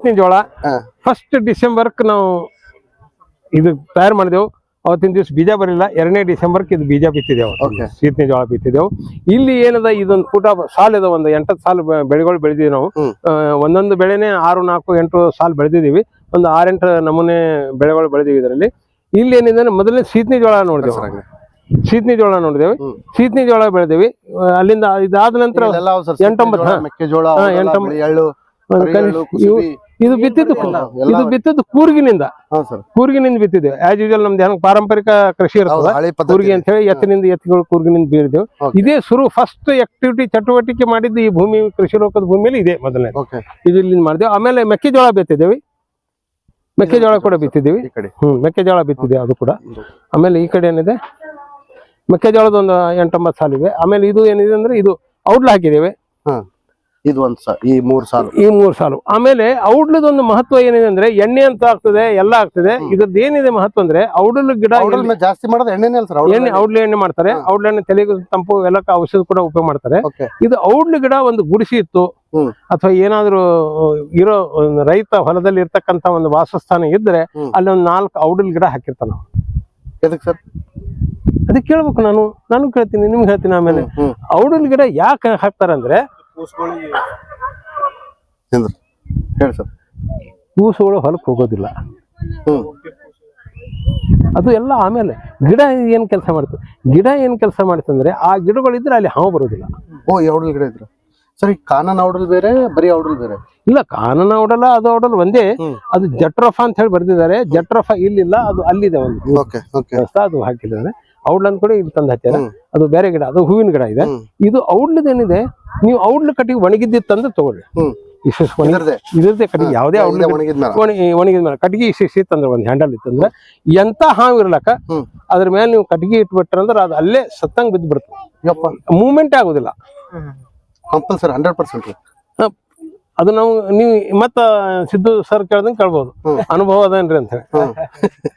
ಸೀತ್ನಿ ಜೋಳ. ಫಸ್ಟ್ ಡಿಸೆಂಬರ್ಕ್ ನಾವು ಇದು ತಯಾರು ಮಾಡಿದೆವು. ಅವತ್ತಿನ ದಿವಸ ಬೀಜ ಬರಲಿಲ್ಲ. ಎರಡನೇ ಡಿಸೆಂಬರ್ಕ್ ಇದು ಬೀಜ ಬಿತ್ತಿದೆವು. ಸೀತ್ನಿ ಜೋಳ ಬಿತ್ತಿದೆವು. ಇಲ್ಲಿ ಏನದ ಇದೊಂದು ಕೂಟ ಸಾಲ ಇದೆ ಒಂದು ಎಂಟತ್ತು ಸಾಲ ಬೆಳೆಗಳು ಬೆಳೆದಿವಿ ನಾವು. ಒಂದೊಂದು ಬೆಳೆನೆ ಆರು ನಾಲ್ಕು ಎಂಟು ಸಾಲ ಬೆಳೆದಿದ್ದೀವಿ. ಒಂದು ಆರೆಂಟು ನಮೂನೆ ಬೆಳೆಗಳು ಬೆಳೆದಿವಿ ಇದರಲ್ಲಿ. ಇಲ್ಲಿ ಏನಿದೆ ಮೊದಲನೇ ಸೀತನಿ ಜೋಳ ನೋಡಿದೆವು. ಸೀತನಿ ಜೋಳ ನೋಡಿದೆವು. ಸೀತನಿ ಜೋಳ ಬೆಳೆದಿವಿ. ಅಲ್ಲಿಂದ ಇದಾದ ನಂತರ ಎಂಟೊಂಬತ್ತು. ಮೆಕ್ಕೆಜೋಳ ಎಂಟೊಂಬತ್ತು. ಇದು ಬಿತ್ತಿದ್ದು ಇದು ಬಿತ್ತಿದ್ದು ಕೂರ್ಗಿನಿಂದ. ಕೂರ್ಗಿನಿಂದ ಬಿತ್ತಿದ್ದೇವೆ. ಆಸ್ ಯೂಶಲ್ ನಮ್ದು ಹೆಂಗ್ ಪಾರಂಪರಿಕ ಕೃಷಿ ಇರ್ತದೆ. ಕೂರ್ಗಿ ಅಂತ ಹೇಳಿ ಎತ್ತಿನಿಂದ ಎತ್ತುಗಳು ಕೂರ್ಗಿನಿಂದ ಬೀಳಿದೆವು. ಇದೇ ಶುರು ಫಸ್ಟ್ ಆಕ್ಟಿವಿಟಿ ಚಟುವಟಿಕೆ ಮಾಡಿದ್ದು ಈ ಭೂಮಿ ಕೃಷಿ ಲೋಕದ ಭೂಮಿಯಲ್ಲಿ ಇದೆ ಮೊದಲನೇ. ಇದು ಇಲ್ಲಿ ಮಾಡಿದೆವು. ಆಮೇಲೆ ಮೆಕ್ಕೆಜೋಳ ಬಿತ್ತಿದ್ದೇವೆ. ಮೆಕ್ಕೆಜೋಳ ಕೂಡ ಬಿತ್ತಿದ್ದೀವಿ. ಈ ಕಡೆ. ಹ್ಮ್ ಮೆಕ್ಕೆಜೋಳ ಬಿತ್ತಿದೆ ಅದು ಕೂಡ. ಆಮೇಲೆ ಈ ಕಡೆ ಏನಿದೆ? ಮೆಕ್ಕೆಜೋಳದ ಒಂದು ಎಂಟೊಂಬತ್ತು ಸಾಲಿವೆ ಆಮೇಲೆ ಇದು ಏನಿದೆ ಅಂದ್ರೆ ಇದು ಔಟ್ಲ ಹಾಕಿದ್ದೇವೆ. ಇದು ಒಂದ್ ಸಾ ಈ ಮೂರ್ ಸಾಲು. ಈ ಮೂರ್ ಸಾಲು. ಆಮೇಲೆ ಔಡ್ಲದ ಒಂದು ಮಹತ್ವ ಏನಿದೆ ಅಂದ್ರೆ ಎಣ್ಣೆ ಅಂತ ಆಗ್ತದೆ ಎಲ್ಲ ಆಗ್ತದೆ. ಇದ್ರದ್ದು ಏನಿದೆ ಮಹತ್ವ ಅಂದ್ರೆ ಔಡ್ಲ ಗಿಡ ಜಾಸ್ತಿ ಮಾಡೋದು ಎಣ್ಣೆ ಅಲ್ಲ ಸರ್ ಎಣ್ಣೆ ಔಡ್ಲೆ ಎಣ್ಣೆ ಮಾಡ್ತಾರೆ. ಔಡ್ಲನ್ನ ಎಣ್ಣೆ ತಲೆಗೆ ತಂಪು ಎಲ್ಲ ಔಷಧ ಕೂಡ ಉಪಯೋಗ ಮಾಡ್ತಾರೆ. ಇದು ಔಡ್ಲ ಗಿಡ ಒಂದು ಗುಡಿಸಿ ಇತ್ತು. ಅಥವಾ ಏನಾದ್ರು ಇರೋ ರೈತ ಹೊಲದಲ್ಲಿ ಇರ್ತಕ್ಕಂತ ಒಂದು ವಾಸಸ್ಥಾನ ಇದ್ರೆ. ಅಲ್ಲಿ ಒಂದು ನಾಲ್ಕು ಔಡಲ್ ಗಿಡ ಹಾಕಿರ್ತಾನ ಎದಕ್ ಸರ್? ಅದಕ್ಕೆ ಕೇಳ್ಬೇಕು ನಾನು. ನಾನು ಕೇಳ್ತೀನಿ ನಿಮ್ಗೆ ಹೇಳ್ತೀನಿ ಆಮೇಲೆ. ಔಡಲ್ ಗಿಡ ಯಾಕೆ ಹಾಕ್ತಾರೆ ಹೇಳಿ ಸರ್. ಕೂಸುಗಳು ಹೊಲಕ್ಕೆ ಹೋಗೋದಿಲ್ಲ. ಅದು ಎಲ್ಲ ಆಮೇಲೆ ಗಿಡ ಏನ್ ಕೆಲಸ ಮಾಡ್ತು? ಗಿಡ ಏನ್ ಕೆಲಸ ಮಾಡ್ತಂದ್ರೆ ಆ ಗಿಡಗಳಿದ್ರೆ ಅಲ್ಲಿ ಹಾವು ಬರೋದಿಲ್ಲ. ಓ ಈ ಔಡಲ್ ಗಿಡ ಇದ್ರು? ಸರಿ ಕಾನನ ಕಾನನ್ ಔಡಲ್ ಬೇರೆ ಬರೀ ಔಡಲ್ ಬೇರೆ. ಇಲ್ಲ ಕಾನನ ಔಡಲ್ಲ ಅದು ಔಡಲ್ ಒಂದೇ. ಅದು ಜಟ್ರಫಾ ಅಂತ ಹೇಳಿ ಬರ್ದಿದ್ದಾರೆ. ಜಟ್ರಫ ಇಲ್ಲಿಲ್ಲ ಅದು ಅಲ್ಲಿದೆ ಒಂದು ಓಕೆ ಓಕೆ. ಅದು ಹಾಕಿದ್ದಾರೆ. ಔಡ್ಲನ್ ಕೂಡ ಇದು ತಂದು ಹಚ್ಚಾರ ಅದು ಬೇರೆ ಗಿಡ ಅದು ಹೂವಿನ ಗಿಡ ಇದೆ. ಇದು ಔಡ್ಲದ ಏನಿದೆ ನೀವು ಔಡ್ಲ ಕಟ್ಟಿಗೆ ಒಣಗಿದ್ದಿತ್ತಂದ್ರೆ ತಗೊಳ್ಳಿ. ಹ್ಮ್. ಇಷ್ಟು ಒಣಗಿ ಇದರದೇ. ಕಟ್ಟಿಗೆ ಯಾವುದೇ ಔಡ್ಲ ಒಣಗಿದ ಮೇಲೆ. ಕಟ್ಟಿಗೆ ಇಷ್ಟು ಇತ್ತಂದ್ರೆ ಒಂದು ಹ್ಯಾಂಡಲ್ ಇತ್ತಂದ್ರೆ ಎಂತ ಹಾವು ಇರ್ಲಕ್ಕ. ಅದ್ರ ಮೇಲೆ ನೀವು ಕಟ್ಟಿಗೆ ಇಟ್ಬಿಟ್ರಂದ್ರೆ ಅದು ಅಲ್ಲೇ ಸತ್ತಂಗ್ ಬಿದ್ದು ಬಿಡ್ತದೆ ಯಪ್ಪ. ಮೂವ್ಮೆಂಟ್ ಆಗುದಿಲ್ಲ. ಕಂಪಲ್ಸರಿ ಹಂಡ್ರೆಡ್ ಪರ್ಸೆಂಟ್ ಅದು ನಾವು ನೀವು ಮತ್ತ ಸಿದ್ದು ಸರ್ ಕೇಳ್ದಂಗೆ ಕೇಳ್ಬೋದು. ಅನುಭವ ಅದೇನ್ರಿ ಅಂತ ಹೇಳಿ.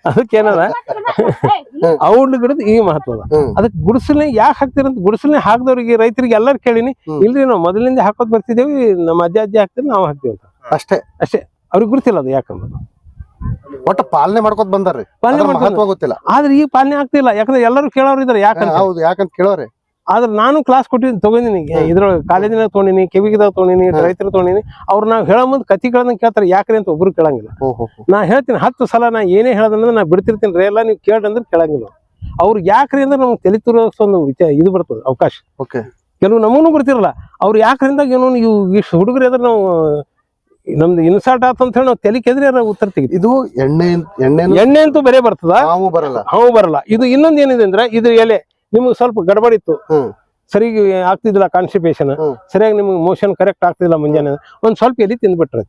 ಅದಕ್ಕೆ ಅದಕ್ಕೇನದ ಔಡ್ಲ ಗಿಡದ ಈ ಮಹತ್ವ ಅದ ಅದಕ್ಕೆ ಗುಡಿಸಲೇ ಯಾಕೆ ಹಾಕ್ತಿರಂತ ಗುಡಿಸಲೇ ಹಾಕ್ದವ್ರಿಗೆ ರೈತರಿಗೆ ಎಲ್ಲರೂ ಕೇಳಿನಿ. ಇಲ್ರಿ ನಾವು ಮೊದಲಿಂದ ಹಾಕೋದ್ ಬರ್ತಿದ್ದೇವೆ ನಮ್ಮ ಅಜ್ಜ ಅಜ್ಜಿ ಹಾಕ್ತೀವಿ ನಾವು ಹಾಕ್ತೀವಿ ಅಂತ. ಅಷ್ಟೇ. ಅಷ್ಟೇ. ಅವ್ರಿಗೆ ಗುರುತಿಲ್ಲ ಅದು ಯಾಕಂದ್ರೆ? ಒಟ್ಟ ಪಾಲನೆ ಮಾಡ್ಕೊತ ಬಂದಾರ್ರಿ. ಪಾಲನೆ ಗೊತ್ತಿಲ್ಲ. ಆದ್ರೆ ಈ ಪಾಲನೆ ಆಗ್ತಿಲ್ಲ ಯಾಕಂದ್ರೆ ಎಲ್ಲರೂ ಕೇಳೋರು ಇದಾರೆ ಯಾಕಂತ. ಹೌದು ಯಾಕಂತ ಕೇಳೋರಿ ಆದ್ರೆ ನಾನು ಕ್ಲಾಸ್ ಕೊಟ್ಟಿದ್ದೀನಿ ತಗೊಂಡಿನಿ. ಇದ್ರೊಳಗೆ ಕಾಲೇಜಿನಾಗ ತೊಗೊಂಡಿನಿ ಕಿವಿಗಿದಾಗ ತೊಗೊಂಡಿನಿ ರೈತರು ತೊಗೊಂಡಿನಿ. ಅವ್ರು ನಾವು ಹೇಳೋ ಮುಂದೆ ಕತಿ ಕೇಳ್ದಂಗೆ ಕೇಳ್ತಾರೆ. ಯಾಕ್ರಿ ಅಂತ ಒಬ್ರು ಕೇಳಂಗಿಲ್ಲ. ನಾ ಹೇಳ್ತೀನಿ ಹತ್ತು ಸಲ ನಾ ಏನೇ ಹೇಳದಂದ್ರೆ ನಾ ಬಿಡ್ತಿರ್ತೀನಿ ರೀ. ಎಲ್ಲ ನೀವು ಕೇಳ್ರಿ ಅಂದ್ರೆ ಕೇಳಂಗಿಲ್ಲ ಅವ್ರು. ಯಾಕ್ರಿ ಅಂದ್ರೆ ನಮ್ಗೆ ತಲೆ ಒಂದು ವಿಚಾರ ಇದು ಬರ್ತದೆ ಅವಕಾಶ. ಓಕೆ. ಕೆಲವು ನಮಗೂ ಗೊತ್ತಿರಲ್ಲ. ಅವ್ರು ಯಾಕ್ರಿಂದ ಏನೋ ಇವು ಇಷ್ಟು ಹುಡುಗರು ಎದ್ರೆ ನಾವು ನಮ್ದು ಇನ್ಸಲ್ಟ್ ಆತ ಅಂತ ಹೇಳಿ ನಾವು ತಲೆ ಕೆದ್ರೆ ಉತ್ತರ ತೆಗಿತೀವಿ. ಇದು ಎಣ್ಣೆ ಎಣ್ಣೆ ಎಣ್ಣೆ ಅಂತೂ ಬರೇ ಬರ್ತದ? ಹಾವು ಬರಲ್ಲ. ಹಾವು ಬರಲ್ಲ. ಇದು ಇನ್ನೊಂದು ಏನಿದೆ ಅಂದ್ರೆ ಇದು ಎಲೆ. ನಿಮ್ಗೆ ಸ್ವಲ್ಪ ಗಡಬಡಿ ಇತ್ತು. ಹ್ಮ್. ಸರಿ ಆಗ್ತಿದಿಲ್ಲ ಕಾನ್ಸ್ಟಿಪೇಷನ್ ಸರಿಯಾಗಿ ನಿಮ್ಗೆ ಮೋಷನ್ ಕರೆಕ್ಟ್ ಆಗ್ತಿಲ್ಲ ಮುಂಜಾನೆ. ಒಂದ್ ಸ್ವಲ್ಪ ಎಲ್ಲಿ ತಿಂದ್ಬಿಟ್ರೆ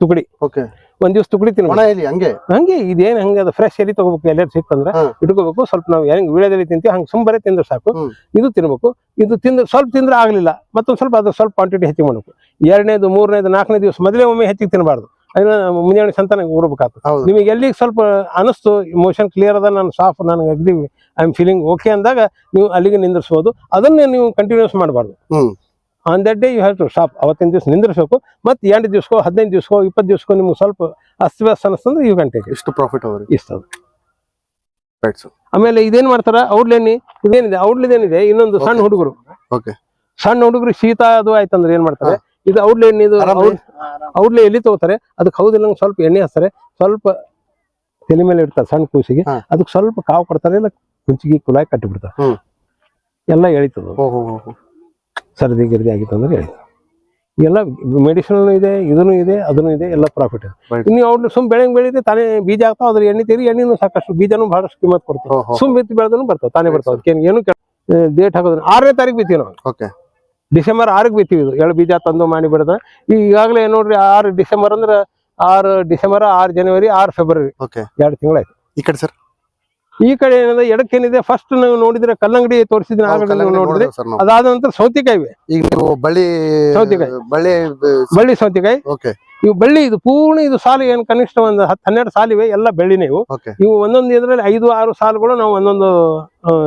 ತುಕಡಿ. ಓಕೆ. ಒಂದ್ ದಿವಸ ತುಕಡಿ ತಿನ್ಬೇಕು. ಹಂಗೆ? ಹಂಗೆ ಇದೇನ್ ಹಂಗೆ ಅದು ಫ್ರೆಶ್ ಎಲ್ಲಿ ತಗೋಬೇಕು ಎಲ್ಲ ಸಿಕ್ಕಂದ್ರೆ. ಇಟ್ಕೋಬೇಕು ಸ್ವಲ್ಪ ನಾವು ಹೆಂಗ್ ವೀಳ್ಯದಲ್ಲಿ ತಿಂತೀವಿ ಹಂಗೆ ಸುಂಬರೇ ತಿಂದ್ರೆ ಸಾಕು. ಇದು ತಿನ್ಬೇಕು. ಇದು ತಿಂದ್ರೆ ಸ್ವಲ್ಪ ತಿಂದ್ರೆ ಆಗ್ಲಿಲ್ಲ. ಮತ್ತೊಂದ್ ಸ್ವಲ್ಪ ಅದ್ರ ಸ್ವಲ್ಪ ಕ್ವಾಂಟಿಟಿ ಹೆಚ್ಚಿಗೆ ಮಾಡ್ಬೇಕು. ಎರಡನೇದು ಮೂರನೇದು ನಾಲ್ಕನೇ ದಿವಸ ಮೊದಲೇ ಒಮ್ಮೆ ಹೆಚ್ಚಿಗೆ ತಿನ್ನಬಾರ್ದು ಮುಂಜಾನೆ ಸಂತಾನ ಉಡ್ಬೇಕಾಗ್ತದೆ ಹೌದು. ನಿಮಗೆ ಎಲ್ಲಿಗೆ ಸ್ವಲ್ಪ ಅನಿಸ್ತು ಮೋಷನ್ ಕ್ಲಿಯರ್ ಅದ ನಾನು ಸಾಫ್ ನನಗೆ ಅಗ್ದಿ ಐ ಆಮ್ ಫೀಲಿಂಗ್ ಓಕೆ ಅಂದಾಗ ನೀವು ಅಲ್ಲಿಗೆ ನಿಂದಿರ್ಸ್ಬೋದು. ಅದನ್ನೇ ನೀವು ಕಂಟಿನ್ಯೂಸ್ ಮಾಡಬಾರ್ದು. On that day you have to stop ಅವತ್ತಿನ ದಿವಸ ನಿಂದಿರ್ಸ್ಬೇಕು. ಮತ್ತೆ ಎಂಟು ದಿವ್ಸಕ್ಕೋ ಹದಿನೈದು ದಿವ್ಸಕ್ಕೋ ಇಪ್ಪತ್ತು ದಿವ್ಸಕ್ಕೋ ನಿಮ್ಗೆ ಸ್ವಲ್ಪ ಅಸ್ತವ್ಯಸ್ತ ಅನಿಸ್ತಂದ್ರೆ ಯು ಕ್ಯಾನ್ ಟೇಕ್ ಇಷ್ಟು ಪ್ರಾಫಿಟ್ ಅವರು ಇಷ್ಟ ಅದು. ರೈಟ್ ಸರ್ ಆಮೇಲೆ ಇದೇನು ಮಾಡ್ತಾರೆ? ಔಡ್ಲೆಣ್ಣಿ ಇದೇನಿದೆ? ಔಡ್ಲಿದೇನಿದೆ? ಇನ್ನೊಂದು ಸಣ್ಣ ಹುಡುಗರು. ಓಕೆ ಸಣ್ಣ ಹುಡುಗರು ಶೀತ ಅದು ಆಯ್ತಂದ್ರೆ ಏನ್ ಮಾಡ್ತಾರೆ? ಇದು ಔಡ್ಲೆ ಎಣ್ಣೆ ಇದು ಔಡ್ಲೆ ಎಲ್ಲಿ ತಗೋತಾರೆ? ಅದಕ್ಕೆ ಹೌದಿಲ್ಲ ಸ್ವಲ್ಪ ಎಣ್ಣೆ ಹಚ್ತಾರೆ ಸ್ವಲ್ಪ ತಲೆ ಮೇಲೆ ಇಡ್ತಾರೆ ಸಣ್ಣ ಕೂಸಿಗೆ. ಅದಕ್ಕೆ ಸ್ವಲ್ಪ ಕಾವು ಕೊಡ್ತಾರೆ ಇಲ್ಲ ಕುಂಚಿಗೆ ಕುಲಾಯಿ ಕಟ್ಟಿ ಬಿಡ್ತಾರೆ ಎಲ್ಲ ಎಳಿತದ ಸರ್ದಿ ಗಿರ್ದಿ ಆಗಿತ್ತು ಅಂದ್ರೆ ಎಳಿತು ಎಲ್ಲ ಮೆಡಿಸಿನ್ ಇದೆ ಇದನ್ನು ಇದೆ ಅದನ್ನು ಇದೆ ಎಲ್ಲ ಪ್ರಾಫಿಟ್ ಇದೆ. ಇನ್ನು ಅವ್ರು ಸುಮ್ ಬೆಳೆಂಗ್ ಬೆಳೀತಿ ತಾನೇ ಬೀಜ ಆಗ್ತಾವ ಅದ್ರ ಎಣ್ಣೆ ತೀರಿ ಎಣ್ಣೆನೂ ಸಾಕಷ್ಟು ಬೀಜನೂ ಬಹಳಷ್ಟು ಕಿಮ್ಮತ್ ಕೊಡ್ತಾರೆ ಸುಮ್ ಬಿತ್ತು ಬೆಳೆದನು ಬರ್ತಾವ ತಾನೇ ಬರ್ತಾವ ಅದಕ್ಕೆ ಏನು ಡೇಟ್ ಹಾಕೋದ್ರೆ ಆರನೇ ತಾರೀಕು ಬಿತ್ತೀವಿ ನಾವು. ಓಕೆ ಡಿಸೆಂಬರ್ ಆರಕ್ಕೆ ಬಿತ್ತೀವಿ ಇದು. ಎಳ್ಳು ಬೀಜ ತಂದು ಮಾಡಿ ಬಿಡದ. ಈಗ ಈಗಾಗಲೇ ನೋಡ್ರಿ ಆರು ಡಿಸೆಂಬರ್ ಅಂದ್ರೆ ಆರು ಡಿಸೆಂಬರ್ ಆರು ಜನವರಿ ಆರು ಫೆಬ್ರವರಿ. ಎರಡು ತಿಂಗಳಾಯ್ತು. ಈ ಕಡೆ ಸರ್? ಈ ಕಡೆ ಏನದ ಎಡಕ್ಕೇನಿದೆ ಫಸ್ಟ್ ನಾವು ನೋಡಿದ್ರೆ ಕಲ್ಲಂಗಡಿ ತೋರಿಸಿದ್ರೆ ನೋಡಿದ್ರೆ ಅದಾದ ನಂತರ ಸೌತೆಕಾಯಿ ಈಗ ನೀವು ಬಳ್ಳಿ ಸೌತೆಕಾಯಿ. ಬಳ್ಳಿ ಬಳ್ಳಿ ಸೌತೆಕಾಯಿ. ಓಕೆ. ಇವು ಬೆಳ್ಳಿ ಇದು ಪೂರ್ಣ ಇದು ಸಾಲು ಏನು ಕನಿಷ್ಠ ಒಂದು ಹತ್ತು ಹನ್ನೆರಡು ಸಾಲಿವೆ ಎಲ್ಲ ಬೆಳ್ಳಿನೇ ಇವು ಇವು ಒಂದೊಂದು ಇದರಲ್ಲಿ ಐದು ಆರು ಸಾಲುಗಳು ನಾವು ಒಂದೊಂದು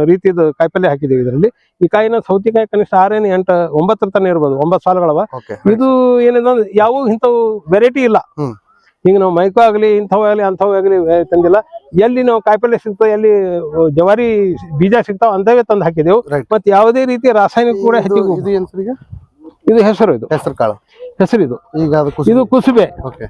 ರೀತಿಯದು ಕಾಯಿಪಲ್ಲೆ ಹಾಕಿದ್ದೀವಿ ಇದರಲ್ಲಿ. ಈ ಕಾಯಿನ ಸೌತಿಕಾಯಿ ಕನಿಷ್ಠ ಆರೇನು ಎಂಟು ಒಂಬತ್ತರ ತನಕ ಇರ್ಬೋದು ಒಂಬತ್ತು ಸಾಲುಗಳವ. ಇದು ಏನಿದೆ ಯಾವ ಇಂಥವು ವೆರೈಟಿ ಇಲ್ಲ. ಈಗ ನಾವು ಮೈಕೋ ಆಗಲಿ ಇಂಥವು ಆಗಲಿ ಅಂಥವು ಆಗಲಿ ತಂದಿಲ್ಲ. ಎಲ್ಲಿ ನಾವು ಕಾಯಿಪಲ್ಲೆ ಸಿಗ್ತಾವ ಎಲ್ಲಿ ಜವಾರಿ ಬೀಜ ಸಿಗ್ತಾವ ಅಂತವೇ ತಂದು ಹಾಕಿದೆವು. ಮತ್ತೆ ಯಾವುದೇ ರೀತಿ ರಾಸಾಯನಿಕ ಕೂಡ ಹೆಚ್ಚಿಗೆ ಇದು ಹೆಸರು ಇದು. ಹೆಸರು ಕಾಳು. ಹೆಸರು ಇದು. ಈಗ ಅದು ಇದು ಕುಸುಬೆ. ಓಕೆ.